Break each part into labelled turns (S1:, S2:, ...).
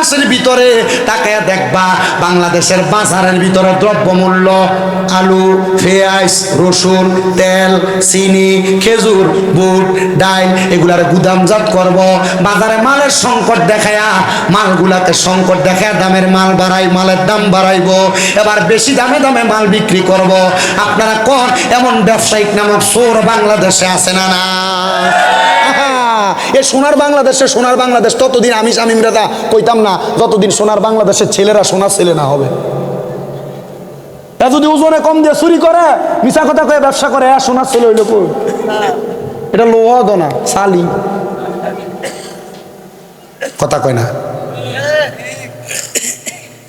S1: মাসের ভিতরে তাকে দেখবা বাংলাদেশের বাজারের ভিতরে দ্রব্যমূল্য, আলু, পেঁয়াজ, রসুন, তেল, চিনি, খেজুর, বুট, ডাইল এগুলার গুদামজাত করব। বাজারে মালের সংকট দেখায়া, মালগুলাতে সংকট দেখায়া দামের মাল বাড়াই, মালের দাম বাড়াইবো। এবার বেশি দামে দামে মাল বিক্রি করব। আপনারা কোন, এমন ব্যবসায়িক নামক সোর বাংলাদেশে আছে না না এ সোনার বাংলাদেশে সোনার বাংলাদেশ, ততদিন আমি স্বামীরা দা কইতাম না, যতদিন সোনার বাংলাদেশের ছেলেরা সোনার ছেলে না হবে। যদি ওজনে কম দিয়ে চুরি করে মিশা কথা কয়ে ব্যবসা করে, এ সোনার ছেলে হইল কই? এটা লোহা দনা সালি কথা কয় না।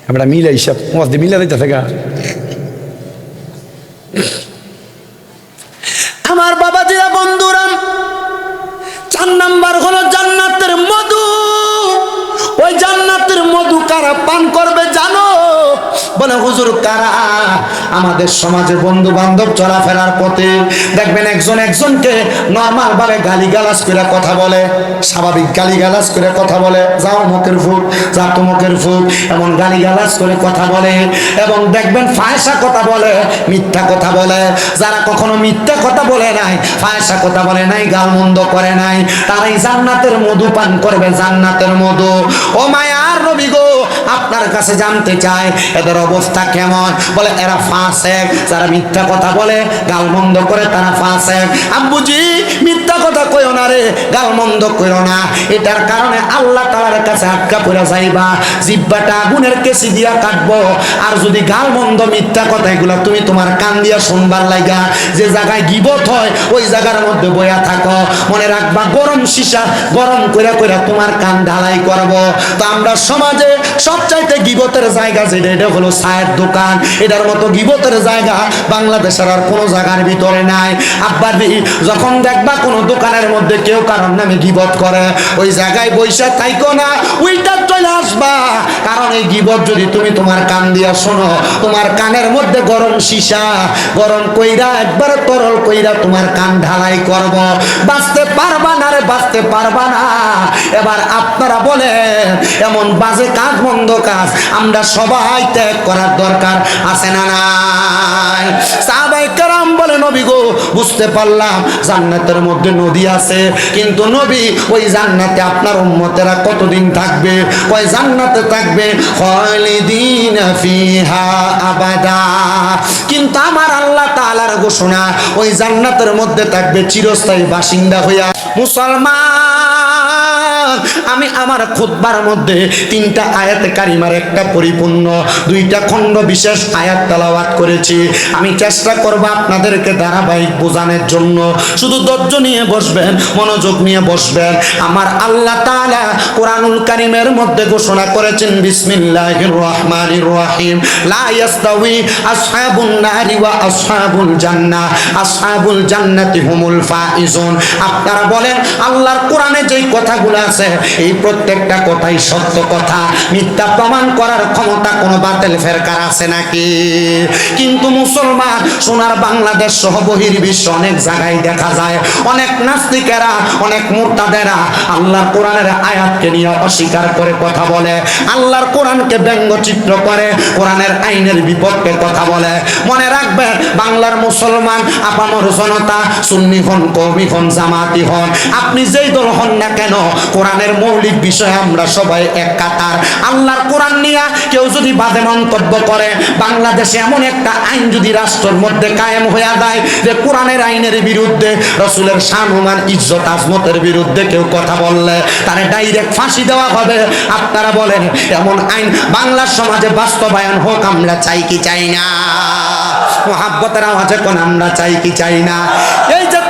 S1: আমরা মিলে হিসাব মিলে দিতে থেকে আমাদের সমাজে বন্ধু বান্ধব চলাফেরার পথে দেখবেন একজন একজনকে নর্মাল ভাবে গালি গালাজ করে কথা বলে, স্বাভাবিক গালি গালাজ করে কথা বলে, যাও মুখের ফুট যা মুখের ফুট, এমন গালি গালাজ করে কথা বলে এবং দেখবেন ফায়সা কথা বলে, মিথ্যা কথা বলে। যারা কখনো মিথ্যা কথা বলে নাই, ফায়সা কথা বলে নাই, গাল গালমন্দ করে নাই, তারাই জান্নাতের মধু পান করবে, জান্নাতের মধু। ও মায়ার নবী গো আপনার কাছে জানতে চায়, এদের অবস্থা কেমন? বলে, এরা ফাঁসেক। যারা মিথ্যা কথা বলে গাল বন্ধ করে তারা ফাঁসেক। আব্বুজি কথা কইও না রে গালমন্দ কইও না। এটার কারণে আল্লাহ তাআলার কাছে আটকা পড়ে যাইবা। জিব্বাটা আগুনের কেসি দিয়া কাটবো। আর যদি গালমন্দ মিথ্যা কথা এগুলো তুমি তোমার কান দিয়া শুনবার লাগা যে জায়গায় গিবত হয়, ওই জায়গার মধ্যে বয়া থাকো। মনে রাখবা, গরম সীসা গরম কইরা কইরা তোমার কান ঢালাই করব। তো আমরা সমাজে সবচাইতে গিবতের জায়গা যেটা, এটা হলো চায়ের দোকান। এটার মতো গিবতের জায়গা বাংলাদেশের আর কোনো জায়গার ভিতরে নাই। আব্বাদি যখন দেখবা কোনো দোকানের মধ্যে কেউ কারণ নামে গিবত করে, ওই জায়গায় বৈশা থাইকো না ওইটা চলে আসবা। কারণ এই গিবত যদি তুমি তোমার কান দিয়া শোনো, তোমার কানের মধ্যে গরম সীসা, গরম কইরা, একবার তরল কইরা তোমার কান ঢালাই করব। বাঁচতে পারবা না রে, বাঁচতে পারবা না। এবার আপনারা বলেন, এমন বাজে কাজ, মন্দ কাজ আমরা সবাই ত্যাগ করার দরকার আছে না নাই? সাহাবাই কারাম বলে, নবী গো, বুঝতে পারলাম জান্নাতের মধ্যে নদী আছে। কিন্তু নবী ওই জান্নাতে আপনার উম্মতেরা কতদিন থাকবে? ওই জান্নাতে থাকবে? কিন্তু আমার আল্লাহ তাআলার ঘোষণা ওই জান্নাতের মধ্যে থাকবে চিরস্থায়ী বাসিন্দা হইয়া মুসলমান। আমি আমার খুতবার মধ্যে তিনটা আয়াত কারিমার একটা পরিপূর্ণ, দুইটা খণ্ড বিশেষ আয়াত তালাওয়াত করেছি। আমি চেষ্টা করব আপনাদেরকে ধারাবাহিক বোঝানোর জন্য। শুধু ধৈর্য নিয়ে বসবেন, মনোযোগ নিয়ে বসবেন। আমার আল্লাহ তাআলা কোরআনুল কারিমের মধ্যে ঘোষণা করেছেন, বিসমিল্লাহির রহমানির রহিম। লা ইয়াস্তাউই আসহাবুন নারি ওয়া আসহাবুল জান্নাহ। আসহাবুল জান্নাতি হুমুল ফাইজুন। আপনারা বলেন, আল্লাহর কোরআনে যেই কথাগুলো আছে এই প্রত্যেকটা কথাই সত্য কথা। মিথ্যা প্রমাণ করার ক্ষমতা কোনো বাতিল ফেরকার আছে নাকি? কিন্তু মুসলমান সোনার বাংলাদেশ সহ বহির বিশ্ব অনেক জায়গায় দেখা যায়। অনেক নাস্তিকেরা, অনেক মুরতাদেরা আল্লাহর কোরআনের আয়াতকে নিয়ে অস্বীকার করে কথা বলে। আল্লাহর কোরআনকে ব্যঙ্গচিত্র করে, কোরআনের আইনের বিপক্ষে কথা বলে। মনে রাখবেন বাংলার মুসলমান আপামর জনতা সুন্নি হন কৌমি হন, জামাতি হন। আপনি যেই দল হন না কেন কোরআনের মৌলিক বিষয়ে আমরা সবাই এক কাতার। আল্লাহর কোরআন নিয়ে কেউ যদি বাদে মন্তব্য করে, বাংলাদেশে এমন একটা আইন যদি রাষ্ট্রের মধ্যে কায়েম হয়ে যায় যে কোরআনের আইনের বিরুদ্ধে রসুলের সানুমান ইজ্জত আজমতের বিরুদ্ধে কেউ কথা বললে, তারে ডাইরেক্ট ফাঁসি দেওয়া হবে। আপনারা বলেন, এমন আইন বাংলার সমাজে বাস্তবায়ন হোক, আমরা চাই কি চাই না? মোহাব্বতের আওয়াজে কোন আমরা চাই কি চাই না? এই যে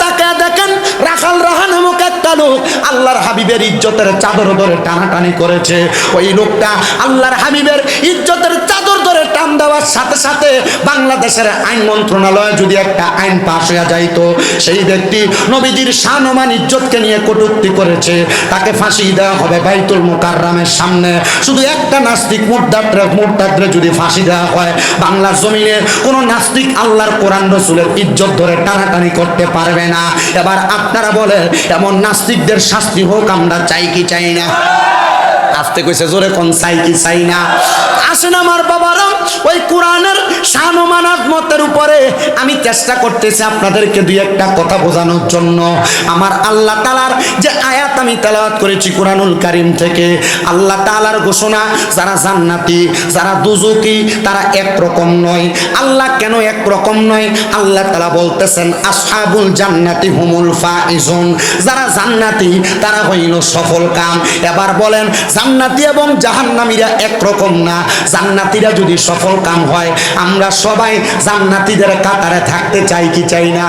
S1: লোক আল্লাহর হাবিবের ইজ্জতের চাদর ধরে টানাটানি করেছে। ওই লোকটা আল্লাহর হাবিবের ইজ্জতের চাদর ধরে টান দেওয়ার সাথে সাথে বাংলাদেশের আইন মন্ত্রণালয়ে যদি একটা আইন পাশ হয়ে যাইতো, সেই ব্যক্তি নবীজির শানমান ইজ্জতকে নিয়ে কটূক্তি করেছে। তাকে ফাঁসি দেওয়া হবে বাইতুল মুকাররামের সামনে। শুধু একটা নাস্তিক মুর্দাত্রে মুর্দাত্রে যদি ফাঁসি দেওয়া হয়, বাংলার জমিনে কোনো নাস্তিক আল্লাহর কোরআন রসুলের ইজ্জত ধরে টানাটানি করতে পারবে না। এবার আপনারা বলেন, এমন নাস্তিকদের শাস্তি হোক, আমরা চাই কি চাই না? আসতে কইছে, জোরে কোন চাই কি চাই না? আসেন আমার বাবারা, ওই কোরআনের শানমানাত মতের উপরে আমি চেষ্টা করতেছি আপনাদেরকে দুই একটা কথা বোঝানোর জন্য। আমার আল্লাহ তালার যে আয়াত আমি তেলাওয়াত করেছি কোরআনুল কারিম থেকে, আল্লাহ তালার ঘোষণা, যারা জান্নাতি, যারা দুজুকি তারা একরকম নয়। আল্লাহ কেন একরকম নয়? আল্লাহ তালা বলতেছেন, আসহাবুল জান্নাতি হুমুল ফাইজুন। যারা জান্নাতি, তারা হইল সফল কাম। এবার বলেন জান্নাতি এবং জাহান্নামীরা একরকম না। জান্নাতিরা যদি সফল কাম হয়, আমরা সবাই জান্নাতিদের কাতারে থাকতে চাই কি চাই না?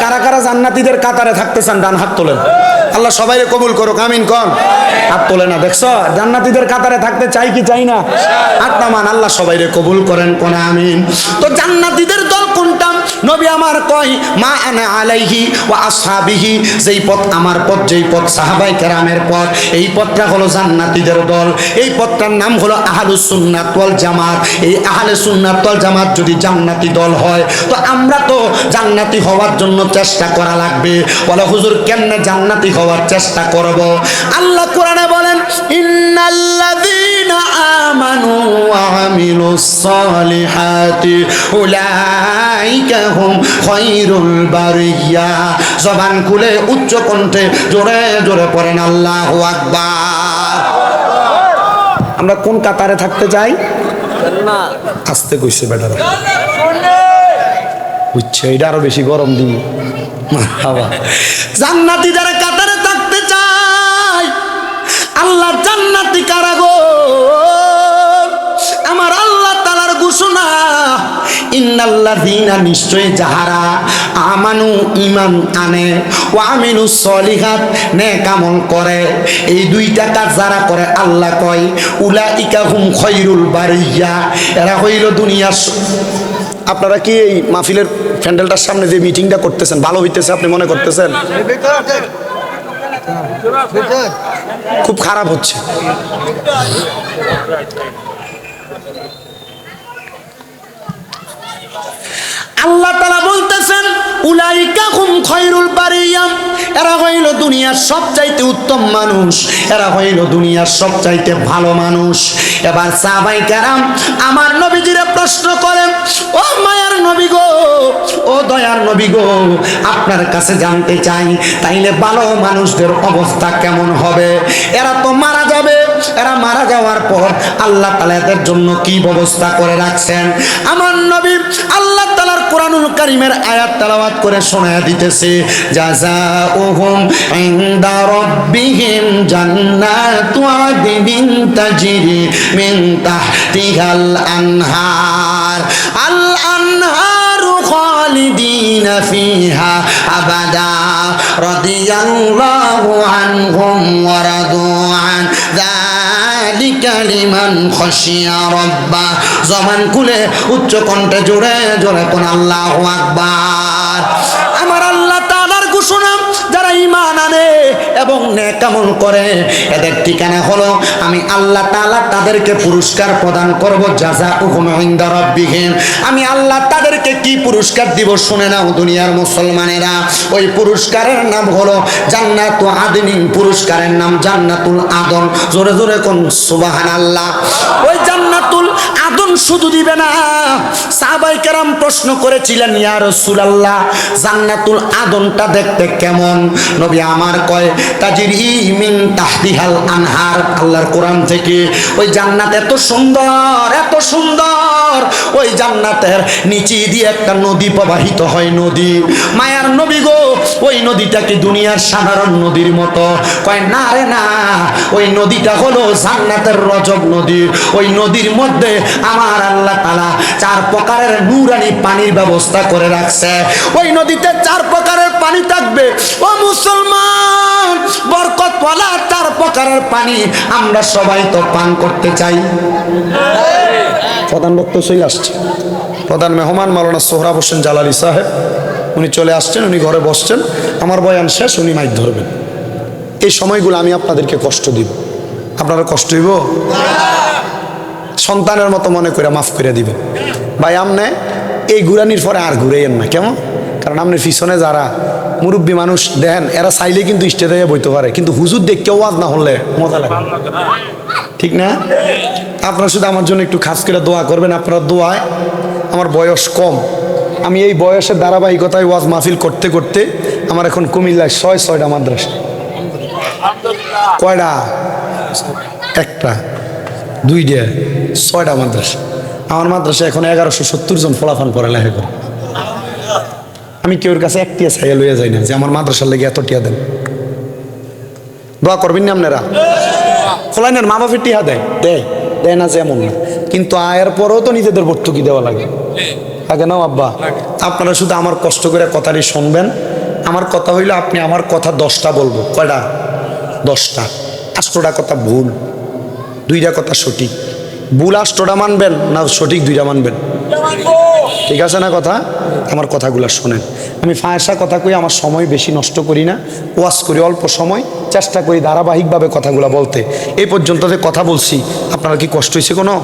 S1: কারা কারা জান্নাতিদের কাতারে থাকতে চান, ডান হাত তোলেন। আল্লাহ সবাই কবুল করো কামিন কন। হাত তোলে না, দেখছ? জান্নাতিদের কাতারে থাকতে চাই কি চাই না? হাত নামান, আল্লাহ সবাই কবুল করেন, কোন আমিন। তো জান্নাতিদের কোনটা নবী আমার কয়, মা আনা আলাইহি ওয়া আসহাবিহি। যেই পথ আমার পথ, যেই পথ সাহাবাই কেরামের পথ, এই পথটা হলো জান্নাতীদের দল। এই পথটার নাম হলো আহলুস সুন্নাত ওয়াল জামাত। এই আহলে সুন্নাত ওয়াল জামাত যদি জান্নাতি দল হয়, তো আমরা তো জান্নাতি হওয়ার জন্য চেষ্টা করা লাগবে। বলে, হুজুর, কেমনে জান্নাতি হওয়ার চেষ্টা করব? আল্লাহ কোরআনে বলেন, ইন্নাল্লাযীনা আমানু ওয়া আমিলুস সালিহাতি উলাইকা হুম খায়রুল বারিয়া। জবান খুলে উচ্চ কণ্ঠে জোরে জোরে পড়েন আল্লাহু আকবার। আমরা কোন কাতারে থাকতে চাই? আসতে কইছে বেটারা। বুঝছে, এটা আরও বেশি গরম দিন। জান্নাতি যারা কাতারে থাকতে চায় আল্লাহ জান্নাতি কারা গো আমার আল্লাহ ঘোষণা, ইন্নাল্লাযীনা নিশ্চয় যাহারা আমানু ঈমান আনে ওয়া আমিনু সলিহাত নেক আমল করে। এই দুইটা কাজ যারা করে, আল্লাহ কয়, উলাইকা হুম খৈরুল বারিয়া। এরা হইল দুনিয়ার আপনারা কি এই মাহফিলের প্যান্ডেলটার সামনে যে মিটিংটা করতেছেন, ভালো হইতেছে আপনি মনে করতেছেন? খুব খারাপ হচ্ছে। আল্লাহ তালা বলতেছেন খৈরুল এরা হইল দুনিয়ার সবচাইতে উত্তম মানুষ। এরা হইল দুনিয়ার সবচাইতে ভালো মানুষ। এবার প্রশ্ন করেন, ও মায়ার নবী গো, ও দয়ার নবী গো, আপনার কাছে জানতে চাই, তাইলে ভালো মানুষদের অবস্থা কেমন হবে? এরা তো মারা যাবে। এরা মারা যাওয়ার পর আল্লাহ তালা এদের জন্য কি ব্যবস্থা করে রাখছেন? আমার নবী আল্লাহ তালার কোরআনুল কারিমের আয়াত তালাওয়াত করে শোনায় দিতেছে, জাযাউহুম ইনদা রাব্বিহিম মিন তাহতিহাল আনহার। আল আনহারু খালিদিনা ফিহা আবাদা, রাদিয়াল্লাহু আনহুম ওয়া রাদু আন। লিমান খুলে উচ্চ জোরে জোরে কোন আল্লাহ আকবার। এবং নেক আমল করে। এদের ঠিকানা হলো, আমি আল্লাহ তাআলা তাদেরকে পুরস্কার প্রদান করব, জাযাউহুম ইনদা রাব্বিহিম। আমি আল্লাহ তাদেরকে কি পুরস্কার দিব শুনে নাও দুনিয়ার মুসলমানেরা। ওই পুরস্কারের নাম হলো জান্নাতু আদনিন, পুরস্কারের নাম জান্নাতুল আদন। জোরে জোরে কোন সুবাহান আল্লাহ ওই জান্নাতুল আদন শুধু দিবে না। সাহাবাই কেরাম প্রশ্ন করেছিলেন, ইয়া রাসূলুল্লাহ, জান্নাতুল আদনটা দেখতে কেমন? নবী আমার কয় তাজির মিন তাহদিহাল আনহার। আল্লাহর কোরআন থেকে, ওই জান্নাত এত সুন্দর এত সুন্দর। ওই জান্নাতের নিচে দিয়ে একটা নদী প্রবাহিত হয় নদী। মায়ার নবী গো, ওই নদীটা কি দুনিয়ার সাধারণ নদীর মতো? কয়, না রে, না। ওই নদীটা হলো জান্নাতের রজব নদী। ওই নদীর মধ্যে আমার আল্লাহ তালা চার প্রকারের নুরানি পানির ব্যবস্থা করে রাখছে। ওই নদীতে চার প্রকারের পানি থাকবে। ও মুসলমান, বরকতওয়ালা চার প্রকারের পানি আমরা সবাই তো পান করতে চাই। প্রধান বক্তব্য চলে আসছে। প্রধান মেহমান মাওলানা সোহরাব হোসেন জালালি সাহেব, উনি চলে আসছেন, উনি ঘরে বসছেন। আমার বয়ান শেষ, উনি মাইক ধরবেন। এই সময়গুলো আমি আপনাদেরকে কষ্ট দিব। আপনারা কষ্ট দিব? সন্তানের মতো মনে করে মাফ করে দিবেন। ভাই, আমনে এই ঘুরানির পরে আর ঘুরেইন না, কেমন? কারণ আপনার পিছনে যারা মুরব্বী মানুষ, দেখেন, এরা চাইলে কিন্তু স্টেজে বইতে পারে, কিন্তু হুজুর দেখতে ওয়াজ না হলে মজা লাগে। ঠিক না? আপনারা শুধু আমার জন্য একটু খাস করে দোয়া করবেন। আপনারা দোয়ায় আমার বয়স কম। আমি এই বয়সের ধারাবাহিকতায় ওয়াজ মাহফিল করতে করতে আমার এখন কুমিল্লায় ছয়, ছয়টা মাদ্রাসা। কয়টা? একটা দুই দুইটা, ছয়টা মাদ্রাসা। আমার মাদ্রাসা এখন এগারোশো সত্তর জন ফলাফল পড়ে লেখা করে। আমি কেউর কাছে একটিয়া ছাইয়া লইয়া যাই না যে আমার মাদ্রাসার লেগে এত টিয়া দেন। দোয়া করবেন না আপনারা? ফলাইনের মা বাপের টিহা দেয়? দেয়। দেয় না যেমন। কিন্তু আয়ের পরেও তো নিজেদের ভর্তুকি দেওয়া লাগে। লাগে না আব্বা। আপনারা শুধু আমার কষ্ট করে কথাটি শুনবেন। আমার কথা হইল আপনি আমার কথা দশটা বলব। কয়টা? দশটা। আষ্টটা কথা ভুল। দুইটা কথা সঠিক। ভুল আষ্টটা মানবেন না সঠিক দুইটা মানবেন? ঠিক আছে না কথা? আমার কথাগুলো শোনেন। আমি ফায়সা কথা কই, আমার সময় বেশি নষ্ট করি না। ওয়াজ করি, অল্প সময়। চেষ্টা করি ধারাবাহিকভাবে কথাগুলো বলতে। এই পর্যন্ত যে কথা বলছি, আপনারা কি কষ্ট হয়েছে কোনো?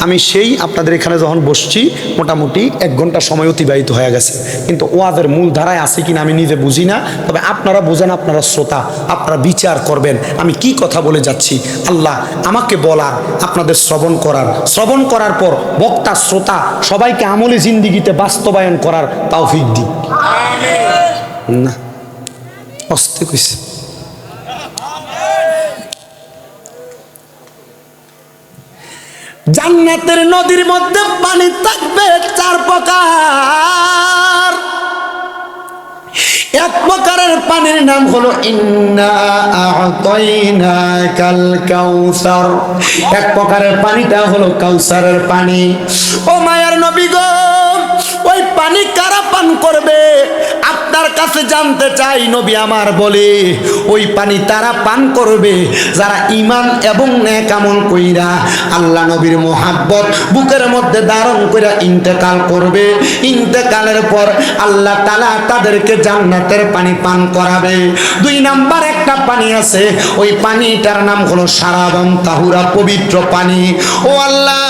S1: আমি সেই আপনাদের এখানে যখন বসছি, মোটামুটি এক ঘণ্টা সময় অতিবাহিত হয়ে গেছে। কিন্তু ওয়াদের মূল ধারায় আছে কিনা আমি নিজে বুঝি না। তবে আপনারা বোঝেন, আপনারা শ্রোতা, আপনারা বিচার করবেন। আমি কি কথা বলে যাচ্ছি? আল্লাহ আমাকে বলার, আপনাদের শ্রবণ করার, শ্রবণ করার পর বক্তা, শ্রোতা সবাইকে আমলে জিন্দিগিতে বাস্তবায়ন করার তৌফিক দিই না, অস্তে কইছে। জান্নাতের নদীর মধ্যে পানি থাকবে চার প্রকার। এক প্রকারের পানির নাম হলো কাউসার। এক প্রকারের পানিটা হলো কাউসারের পানি। ও মায়ার নবী গো, ওই পানি কারা পান করবে? আপনার কাছে জানতে চাই, নবী আমার বলে, ওই পানি তারা পান করবে, যারা ইমান এবং নেক আমল কইরা আল্লাহ নবীর মোহাব্বত বুকের মধ্যে ধারণ কইরা ইন্তেকাল করবে। ইন্তেকালের পর আল্লাহ তালা তাদেরকে জান্নাতের পানি পান করাবে দুই নাম্বার একটা পানি আছে, ওই পানিটার নাম হলো সারাবন তাহুরা পবিত্র পানি। ও আল্লাহ,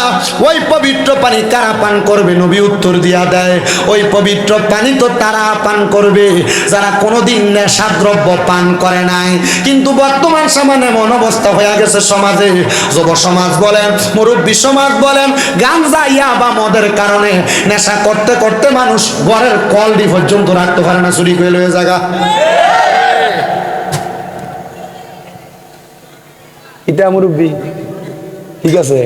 S1: ওই পবিত্র পানি কারা পান করবে নবী উত্তর দিয়া দেয়। ওই পবিত্র পানি তো তারা পান করবে, যারা কোনোদিন নেশাদ্রব্য পান করে নাই। কিন্তু বর্তমান সমানে এমন অবস্থা হয়ে গেছে সমাজে। যুব সমাজ বলেন, মুরব্বী সমাজ বলেন, গাঞ্জা, ইয়া বা মদের কারণে নেশা করতে করতে মানুষ ঘরের কলডি পর্যন্ত রাখতে পারে না, চুরি করে লয়ে জায়গা। এটা মুরব্বী, ঠিক আছে।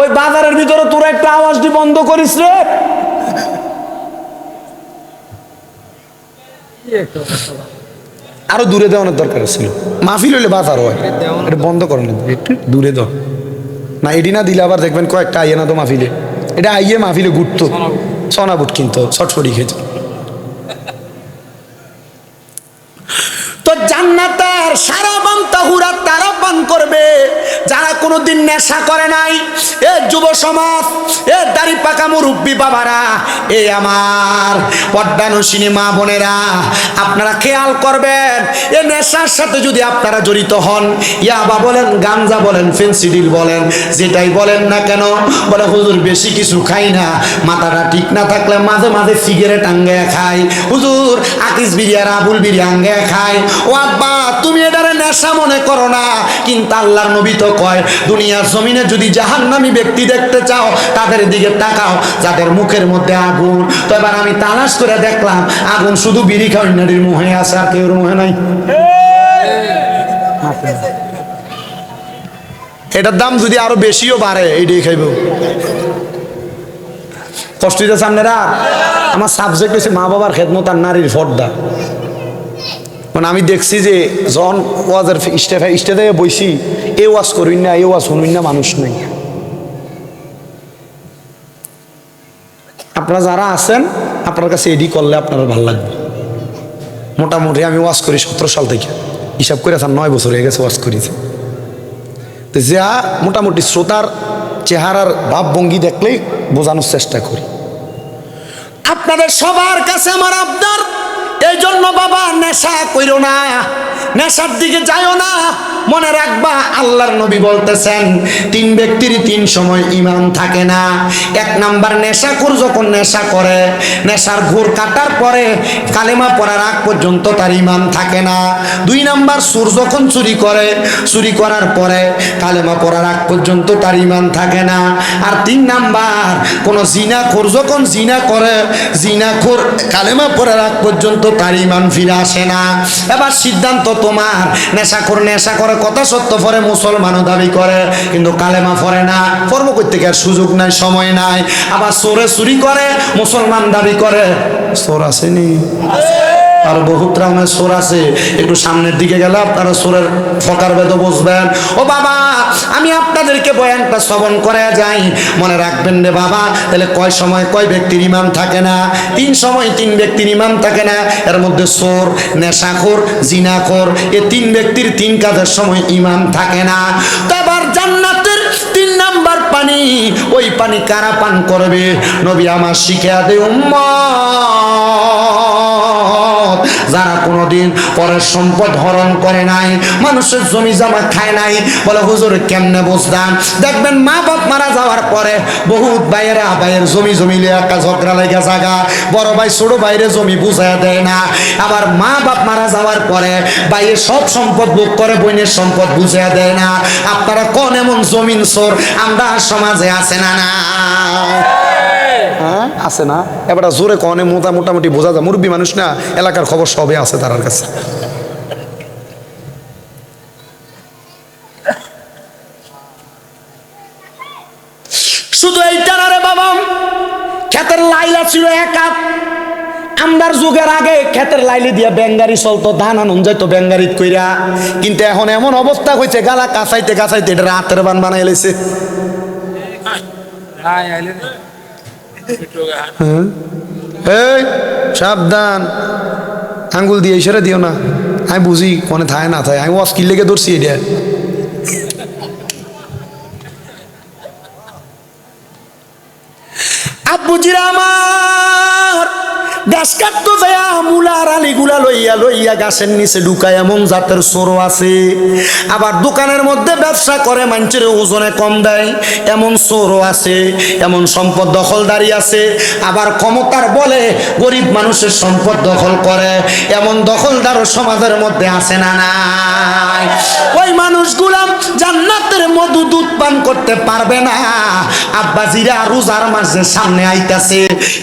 S1: ওই বাজারের ভিতরে তোরা একটা আওয়াজটি বন্ধ করিস রে। আরও দূরে দেওয়ানোর দরকার ছিল। মাহফিল হইলে বাজার হয়। এটা বন্ধ করেন একটু দূরে দাও। না, এটি না দিলে আবার দেখবেন কয়েকটা আইয়ে না তো মাহফিলে। এটা আইয়ে মাহফিলে ঘুরতো। সোনা বুট কিনতো ছটফটি খেত। জান্নাতের সারা বান্তাহুরা তারা পান করবে। যারা কোনোদিন নেশা করে নাই, এ যুব সমাজ, এ দাড়ি পাকা মুরব্বী বাবারা, এ আমার পদ্মানুসিনী মা বোনেরা, আপনারা খেয়াল করবেন, এ নেশার সাথে যদি আপনারা জড়িত হন, ইয়াবা বলেন, গাঞ্জা বলেন, ফেন্সিডিল বলেন, যেটাই বলেন না কেন, বলে হুজুর বেশি কিছু খাই না, মাথাটা ঠিক না থাকলে মাঝে মাঝে সিগারেট আঙ্গে খাই। হুজুর, আকিস বিরিয়ার আবুল বিরিয়া আঙ্গে খাই। ও তুমি এটারে নেশা মনে করো না। কিন্তু আল্লাহর নবী তো কয়, দুনিয়ার জমিনে যদি জাহান্নামী ব্যক্তি দেখতে চাও, তাদের দিকে তাকাও, যাদের মুখের মধ্যে আগুন। তো এবার আমি তালাশ করে দেখলাম, আগুন শুধু বিড়ি খাওয়ার মুহে আছে, আর কেউ মুহে নাই। এটার দাম যদি আরও বেশিও বাড়ে, এইটাই খাইব। কষ্ট হইতেছে আপনারা? আমার সাবজেক্ট হচ্ছে মা বাবার খেদমত আর নারীর ফর্দা মানে আমি দেখছি যে যখন ওয়াজের স্টেফে স্টেজে বইছি, এ ওয়াজ করুন না, এ ওয়াজ শুনুন না, মানুষ নেই। আপনারা যারা আছেন, আপনার কাছে এডি করলে আপনার ভালো লাগবে। মোটামুটি আমি ওয়াজ করি সতেরো সাল থেকে। হিসাব করে স্যার নয় বছর হয়ে গেছে ওয়াজ করেছি তো যা মোটামুটি শ্রোতার চেহারার ভাবভঙ্গি দেখলেই বোঝানোর চেষ্টা করি। আপনাদের সবার কাছে আমার আবদার এই জন্য বাবা নেশা কইরো না নেশার দিকে যাইও না। মনে রাখবা, আল্লাহর নবী বলতেছেন, তিন ব্যক্তির তিন সময় ইমান থাকে না। এক নাম্বার নেশাখোর যখন নেশা করে, নেশার ঘোর কাটার পরে কালেমা পড়ার আগ পর্যন্ত তার ইমান থাকে না। দুই নাম্বার সুর যখন চুরি করে, চুরি করার পরে কালেমা পড়ার আগ পর্যন্ত তার ইমান থাকে না। আর তিন নাম্বার, কোন জিনাখোর যখন জিনা করে, জিনাখোর কালেমা পড়ার আগ পর্যন্ত তার ইমান ফিরে আসে না। এবার সিদ্ধান্ত তোমার, নেশাখোর নেশা করে কথা সত্য, পরে মুসলমানও দাবি করে, কিন্তু কালেমা পরে না। কর্ম করতে গিয়ে সুযোগ নাই, সময় নাই। আবার সোরে চুরি করে, মুসলমান দাবি করে। চোর আসেনি। আর বহুত রকমের সোর আছে। একটু সামনের দিকে গেলে আপনারা সোরের ফকার বেদ বসবেন। ও বাবা আমি আপনাদেরকে বয়ানটা শ্রবণ করা যাই মনে রাখবেন রে বাবা, তাহলে কয় সময় কয় ব্যক্তির ইমাম থাকে না? তিন সময় তিন ব্যক্তির ইমাম থাকে না। এর মধ্যে সোর নেশাখোর, জিনাখোর, এ তিন ব্যক্তির তিন কাজের সময় ইমাম থাকে না। তো আবার জান্নাতের তিন নাম্বার পানি, ওই পানি কারা পান করবে? নবী আমার শিখে দে, উম্মা। যারা কোনোদিন পরের সম্পদ হরণ করে নাই, মানুষের জমি জমা খায় নাই, বলে, হুজুর, কেমনে বুঝতাম দেখবেন মা বাপ মারা যাওয়ার পরে বহুত ভাইয়েরা ভাইয়ের জমি জমি একটা ঝগড়া লেগে জাগা। বড় ভাই, ছোট বাইরে জমি বুঝায় দেয় না। আবার মা বাপ মারা যাওয়ার পরে ভাইয়ের সব সম্পদ ভোগ করে, বোনের সম্পদ বুঝিয়ে দেয় না। আপনারা কোন এমন জমিন চোর? আমরা সমাজে আছে না না হ্যাঁ আছে না? এবার জোরে কনে মোটা মোটামুটি বোঝা যায়। মুরব্বী মানুষ না এলাকার খবর সবে আছে তার কাছে। শুধু এইটা না রে বাবা ক্ষেতের লাইলা ছিল একা আমরার যুগের আগে ক্ষেতের লাইলি দিয়া বেঙ্গারি চলতো ধান আনুন যাইতো বেঙ্গারিত কইরা। কিন্তু এখন এমন অবস্থা হয়েছে গালা কাঁচাইতে কাঁচাইতে এটা রাতের বান বানাই লেছে এই, সাবধান। আঙ্গুল দিয়ে ইশারা দিও না। আমি বুঝি কোনে থায়, না থায়। আমি অস্কিল লেগে ধরছি এটা। আব্বুজিরা আমার গাছ কাটতো যায়া মুলার আলিগুলা লইয়া লইয়া গাছের নিচে ঢুকায়, এমন জাতের সরো আছে। আবার দোকানের মধ্যে ব্যবসা করে, মানুষের ওজনে কম দেয়, এমন সরো আছে, এমন সম্পদ দখলদারি আছে। আবার ক্ষমতার বলে গরিব মানুষের সম্পদ দখল করে, এমন দখলদারও সমাজের মধ্যে আছে না নাই। ওই মানুষগুলা জান্নাতের মধু দুধ পান করতে পারবে না। আব্বাজিরা রোজার মাসের সামনে আইতাছে।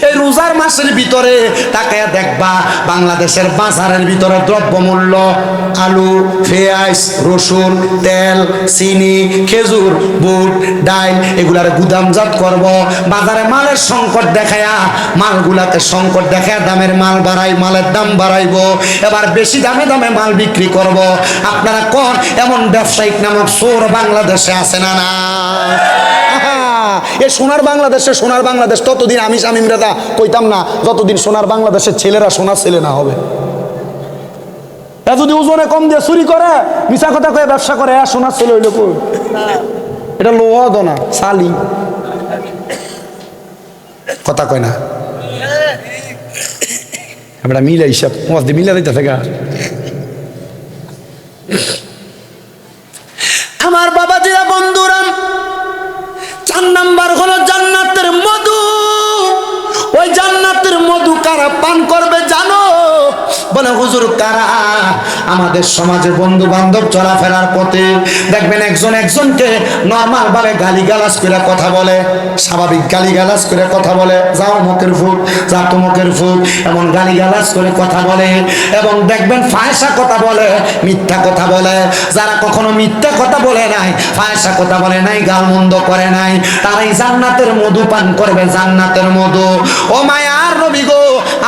S1: এই রোজার মাসের ভিতরে তাকে দেখবা বাংলাদেশের বাজারের ভিতরে দ্রব্যমূল্য, আলু, পেঁয়াজ, রসুন, তেল, চিনি, খেজুর, বুট ডাল এগুলার গুদামজাত করব। বাজারে মালের সংকট দেখায়া মালগুলাকে সংকট দেখায়া দামের মাল বাড়াই, মালের দাম বাড়াইবো। এবার বেশি দামে দামে মাল বিক্রি করব। আপনারা কোন এমন ব্যবসায়িক নামক সোর বাংলাদেশে আছে না না এ সোনার বাংলাদেশে সোনার বাংলাদেশ, ততদিন আমি শামিম রেদা কইতাম না, যতদিন সোনার বাংলাদেশের ছেলেরা সোনার ছেলে না হবে। যদি ওজনে কম দিয়ে চুরি করে মিশা কথা কয়ে ব্যবসা করে, এ সোনার ছেলে হইল এটা লোহা দনা, সালি। কথা কয় না। আমরা মিলে হিসাব মিলে দিতে থেকে বলে, হুজুর কারা? আমাদের সমাজে বন্ধু বান্ধব চলাফেরার পথে দেখবেন একজন একজনকে নর্মাল ভাবে গালি গালাজ করে কথা বলে, স্বাভাবিক গালি গালাজ করে কথা বলে, যাও মুখের ফুট যা তো মুখের ফুট এমন গালি গালাজ করে কথা বলে এবং দেখবেন ফায়সা কথা বলে, মিথ্যা কথা বলে। যারা কখনো মিথ্যা কথা বলে নাই, ফায়সা কথা বলে নাই গাল মন্দ করে নাই, তারাই জান্নাতের মধু পান করবে, জান্নাতের মধু। ও মায়ার নবী গো,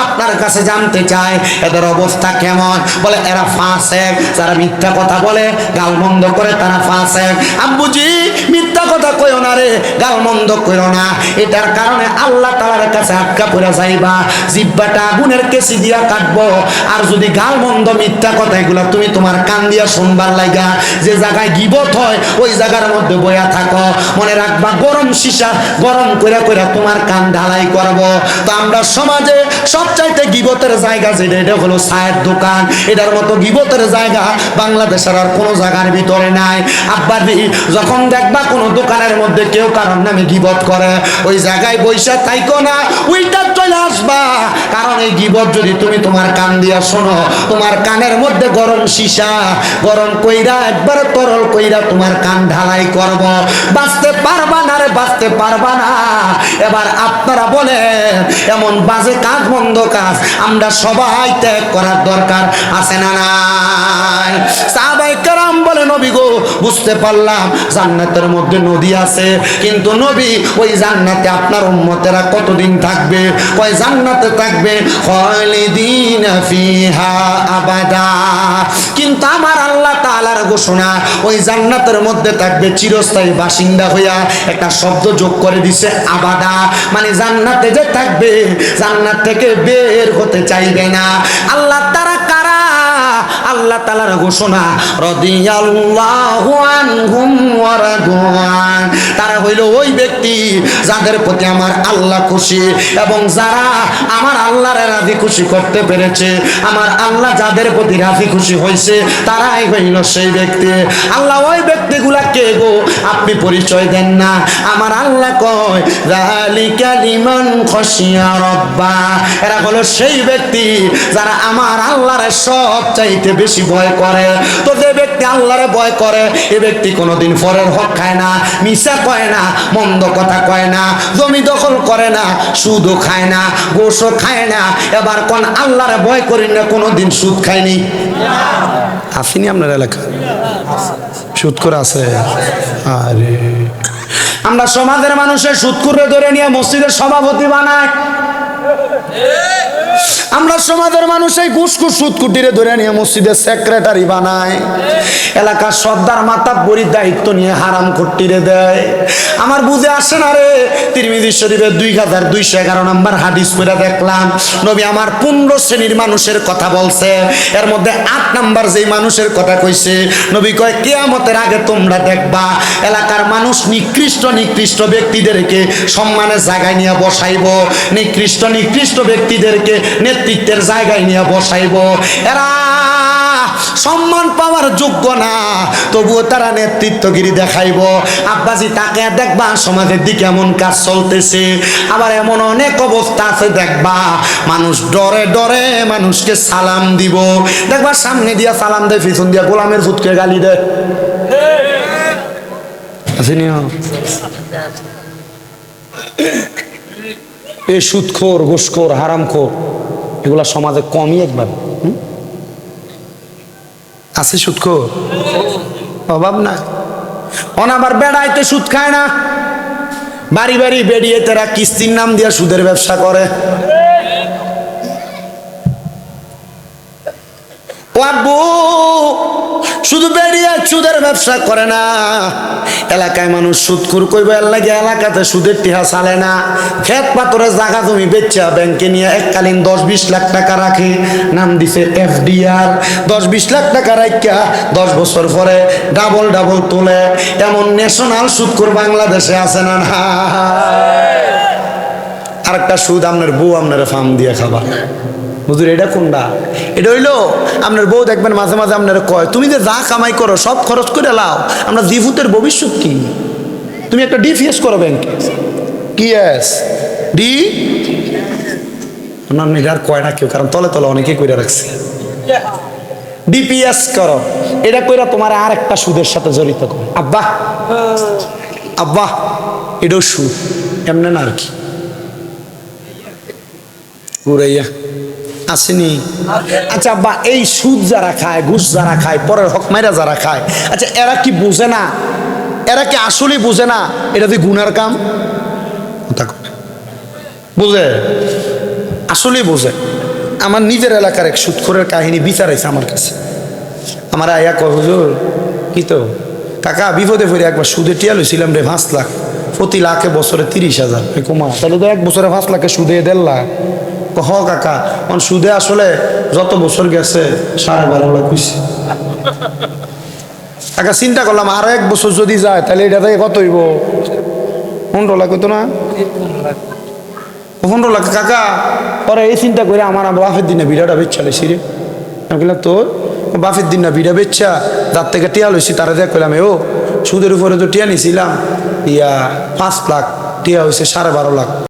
S1: আপনার কাছে জানতে চাই, এদের অবস্থা কেমন? বলে, এরা ফাঁসেক, যারা মিথ্যা কথা বলে গাল মন্দ করে তারা ফাঁসেক। আব্বুজি, মিথ্যা কথা কইও না রে গাল মন্দ কইও না। এটার কারণে আল্লাহ তাআলার কাছে আটকা পড়ে যাইবা। জিব্বাটা আগুনের কেসি দিয়া কাটবো। আর যদি গাল মন্দ মিথ্যা কথা এগুলা তুমি তোমার কান দিয়া শুনবার লাগা যে জায়গায় গিবত হয়, ওই জায়গার মধ্যে বয়া থাকো। মনে রাখবা, গরম সীসা গরম কইরা কইরা তোমার কান ঢালাই করব। তো আমরা সমাজে সবচাইতে গিবতের জায়গা যেটা, এটা হলো চায়ের দোকান। এটার মতো গিবতের জায়গা বাংলাদেশের আর কোনো জায়গার ভিতরে নাই। আব্বাদি যখন দেখবা কোনো দোকানের মধ্যে কেউ কারণ নামে গিবত করে, ওই জায়গায় বৈশা থাইকো না ওইটা চলে আসবা। কারণ এই গিবত যদি তুমি তোমার কান দিয়া শোনো, তোমার কানের মধ্যে গরম সীসা, গরম কইরা, একবারে তরল কইরা তোমার কান ঢালাই করব। বাঁচতে পারবা না রে, বাঁচতে পারবা না। এবার আপনারা বলেন, এমন বাজে কাজ বন্ধ কাজ আমরা সবাই ত্যাগ করার দরকার আছে না নাই? বলে নবী গো, বুঝতে পারলাম, জান্নাতের মধ্যে নদী আছে। কিন্তু নবী, ওই জান্নাতে আপনার উম্মতেরা কতদিন থাকবে? কয়, জান্নাতে থাকবে ফিহা কিন্তু আমার আল্লাহ তাআলার ঘোষণা, ওই জান্নাতের মধ্যে থাকবে চিরস্থায়ী বাসিন্দা হইয়া একটা শব্দ যোগ করে দিছে, আবাদা। মানে জান্নাতে যে থাকবে, জান্নাত থেকে বের হতে চাইবে না। আল্লাহ আল্লাহ তালার ঘোষণা তারা হইল ওই ব্যক্তি যাদের প্রতি আমার আল্লাহ খুশি এবং যারা আমার আল্লাহর রাজি খুশি করতে পেরেছে, আমার আল্লাহ যাদের প্রতি রাজি খুশি হয়েছে তারাই হইল সেই ব্যক্তি। আল্লাহ ওই ব্যক্তিগুলা কে গো, আপনি পরিচয় দেন না। আমার আল্লাহ কয় খসিয়া রব্বা। এরা হলো সেই ব্যক্তি যারা আমার আল্লাহর সব চাইতে বেশি ভয় করে। তো যে ব্যক্তি আল্লাহরে ভয় করে এ ব্যক্তি কোনোদিন ফরের হক খায় না মিশা কয় না মন্দ কথা কয় না জমি দখল করে না সুদও খায় না গোসও খায় না এবার কোন আল্লাহরে ভয় করি না কোনোদিন সুদ খায়নি। আসেনি আপনার এলাকা? সুদ করে আছে। আরে। আমরা সমাজের মানুষের সুদ করে ধরে নিয়ে মসজিদের সভাপতি বানায় আমরা সমাজের মানুষ এই ঘুষকুস সুদকুটিরে ধরে নিয়ে মসজিদের সেক্রেটারি বানায়। এলাকার সর্দার মাতা বড়ির দায়িত্ব নিয়ে হারাম কুটিরে দেয়। আমার বুঝে আসে না রে তিরমিজি শরীফের দুই হাজার দুইশো এগারো নম্বর হাদিস করে দেখলাম। নবী আমার পনেরো শ্রেণির মানুষের কথা বলছে। এর মধ্যে আট নাম্বার যেই মানুষের কথা কইছে, নবী কয়, কেয়ামতের আগে তোমরা দেখবা, এলাকার মানুষ নিকৃষ্ট নিকৃষ্ট ব্যক্তিদেরকে সম্মানের জায়গায় নিয়ে বসাইব। নিকৃষ্ট নিকৃষ্ট ব্যক্তিদেরকে নেতৃত্বের জায়গায় নিয়ে বসাইব। এরা সম্মান পাওয়ার যোগ্য না তবুও তারা নেতৃত্বগিরি দেখাইব। আব্বাজি তাকে দেখবা সমাজের দিকে এমন কাজ চলতেছে আবার এমন অনেক অবস্থা আছে দেখবা মানুষ ডরে ডরে মানুষকে সালাম দিব। দেখবা সামনে দিয়া সালাম দেয় পিছন দিয়া গোলামের ফুটকে গালি দেয়। আসেনি এ সুদখোর ঘুষখোর হারামখোর। এগুলা সমাজে কমই একবার? আছে সুদখোর অভাব না অনাবার বেড়াইতে সুদ খায় না। বাড়ি বাড়ি বেড়িয়ে তারা কিস্তির নাম দিয়ে সুদের ব্যবসা করে। আব্বু শুধু বেরিয়ে সুদের ব্যবসা করে না। এলাকায় মানুষ সুদ খুর করবে লাগে এলাকাতে সুদের টিহা চালে না। খেত পাথরে জায়গা জমি বেচা, ব্যাংকে নিয়ে এককালীন দশ বিশ লাখ টাকা রাখে, নাম দিছে এফ এফডিআর। দশ বিশ লাখ টাকা রাখিয়া দশ বছর পরে ডাবল ডাবল তোলে। এমন ন্যাশনাল সুদখোর বাংলাদেশে আছে না না। আরেকটা সুদ আপনার বউ আপনার ফার্ম দিয়ে খাবা হুজুর, এটা কোনটা? এটা হইল, আপনার বউ দেখবেন মাঝে মাঝে আপনারা কয়, তুমি যে যা কামাই করো, সব খরচ করে লাও, আমরা জিভুতের ভবিষ্যৎ কি? তুমি একটা ডি ডিফিএস করো ব্যাংকে। কি এস? ডি? না এটা আর কয় না কেউ, কারণ তলে তলে অনেকেই কইরা রাখছে। ডিপিএস করো। এটা কইরা তোমার আর একটা সুদের সাথে জড়িত করো। আব্বা আব্বা, এটাও সুদ। এমনি না আর কি? আসেনি। আচ্ছা বা এই সুদ যারা খায় ঘুষ যারা খায় পরের হক মাইরা যারা খায় আচ্ছা এরা কি বুঝে না? এরা কি আসলে বুঝে না? এটা দিয়ে গুনার কাম। বুঝে? আসলেই বুঝে। আমার নিজের এলাকার এক সুদখোরের কাহিনী বিচারাইছে আমার কাছে। আমার আয়া কয় হুজুর কি তো? কাকা বিপদে পড়ে একবার সুদে টিয়া লইছিলাম রে পাঁচ লাখ। প্রতি লাখে বছরে তিরিশ হাজার। কুমা তাহলে তো এক বছরে পাঁচ লাখে সুদে দেড় লাখ। কহ কাকা কারণ সুদে আসলে যত বছর গেছে, সাড়ে বারো লাখ হয়েছে কাকা, চিন্তা করলাম, আরও এক বছর যদি যায়, তাহলে এটা থেকে কত হইব? পনেরো লাখ হতো না? পনেরো লাখ, কাকা। পরে এই চিন্তা করে আমার বাপের দিনে বিড়াটা বেচ্ছা লেছি রে। আমি তোর বাপের দিন না বিড়া বেচ্ছা তার থেকে টিয়া লইছি, তারা দেখ করলাম ও সুদের উপরে তো টিয়া নিছিলাম। ইয়া পাঁচ লাখ, টিয়া হয়েছে সাড়ে বারো লাখ।